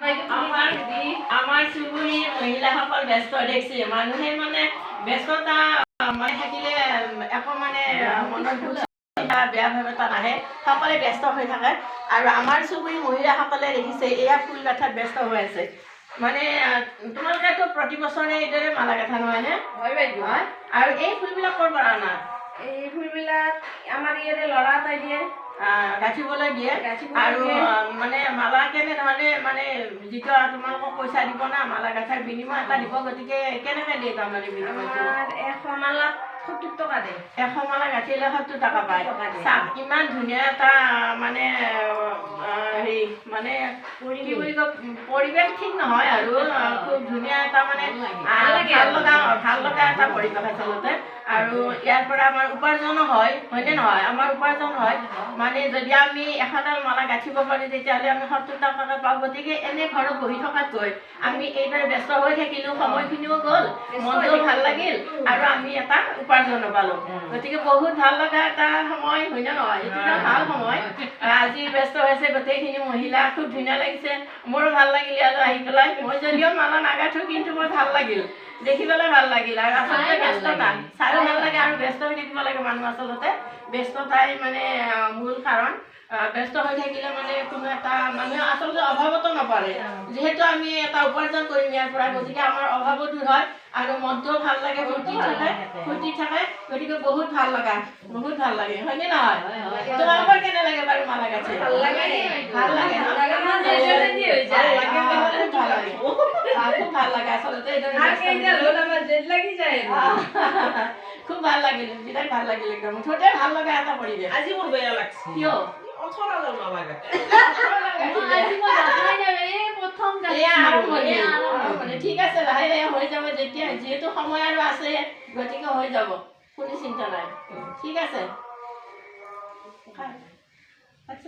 আমাৰ আমাৰ চুবুৰীৰ মহিলাসকল ব্যস্ত দেখছি মানুহে মানে ব্যস্ততা মানে থাকিলে একো মানে মনৰ বেয়া ভাৱ এটা নাহে। সকলোৱে ব্যস্ত হৈ থাকে। আৰু আমাৰ চুবুৰীৰ মহিলাসকলে দেখিছে এয়া ফুল গাঁঠাত ব্যস্ত হৈ আছে। মানে তোমালোকেতো প্ৰতি বছৰে এইদৰে মালা গাঁঠা নহয়নে হয় বাইদেউ। হয়। আৰু এই ফুলবিলাক ক'ৰ পৰা অনা এই ফুলবিলাক আমাৰ ইয়াৰে ল'ৰা এটাই দিয়ে। গাঁঠিবলৈ দিয়ে। আৰু মানে যিটো তোমালোকক পইচা দিব না মালা গাঁঠাৰ বিনিময় এটা দিব গতিকে কেনেকৈ দিয়ে তাৰমানে বিনিময়টো এশ মালাত সত্তৰ টকা দিয়ে এশ মালা গাঁঠিলে সত্তৰ টকা পায়। চাওক ইমান ধুনীয়া এটা মানে হেৰি মানে কি বুলি কয় পৰিৱেশ ঠিক নহয় আৰু খুব ধুনীয়া এটা মানে ভাল। লগা ভাল লগা এটা পৰিৱেশ আচলতে আৰু ইয়াৰ পৰা আমাৰ উপাৰ্জনো হয় হয়নে নহয়? আমাৰ উপাৰ্জন হয়। মানে যদি আমি এশডাল মালা গাঁঠিব পাৰি তেতিয়াহ'লে আমি সত্তৰ টকাকে পাওঁ। গতিকে এনে ঘৰত বহি থকাতকৈ আমি এইদৰে ব্যস্ত হৈ থাকিলোঁ সময়খিনিও গ'ল মনটোও ভাল লাগিল আৰু আমি এটা উপাৰ্জনো পালোঁ। গতিকে বহুত ভাল লগা এটা সময় হয় নে নহয়? এইটো এটা ভাল সময়। আজি ব্যস্ত হৈছে গোটেইখিনি মহিলা খুব ধুনীয়া লাগিছে। মোৰো ভাল লাগিল ইয়ালৈ আহি পেলাই। মই যদিও মালা নাগাঠো কিন্তু মোৰ ভাল লাগিল। দেখি পেলাই ভালো লাগিল আৰু আচলতে ব্যস্ততা। চাইও ভালো লাগে আৰু ব্যস্ত হৈ থাকিব লাগে মানুহ আচলতে। ব্যস্ততাই মানে মূল কাৰণ। ব্যস্ত হৈ থাকিলে মানে কোনো এটা মানুহে আচলতে অভাৱতো নপৰে। যিহেতু আমি এটা উপাৰ্জন কৰিম ইয়াৰ পৰা গতিকে আমাৰ অভাৱো দূৰ হয় আৰু মনটোও ভালো লাগে ফূৰ্তি থাকে ফূৰ্তি থাকে। গতিকে বহুত ভালো লগা বহুত ভালো লাগে হয়নে নহয়? তোমালোকৰ কেনে লাগে বাৰু মালা গাছি? ভালো লাগে। ভালো লাগে। ভালো লাগে, ভালো ভাল লাগে আচলতে লাগি যায় খুব ভাল লাগিল বিৰাট ভাল লাগিল একদম মুঠতে ভাল লগা এটা পৰিৱেশ আজি মোৰ বেয়া লাগছে কিয় ঠিক আছে লাহে লাহে হৈ যাব যেতিয়া যিহেতু সময় আৰু আছে গতিকে হৈ যাব কোনো চিন্তা নাই ঠিক আছে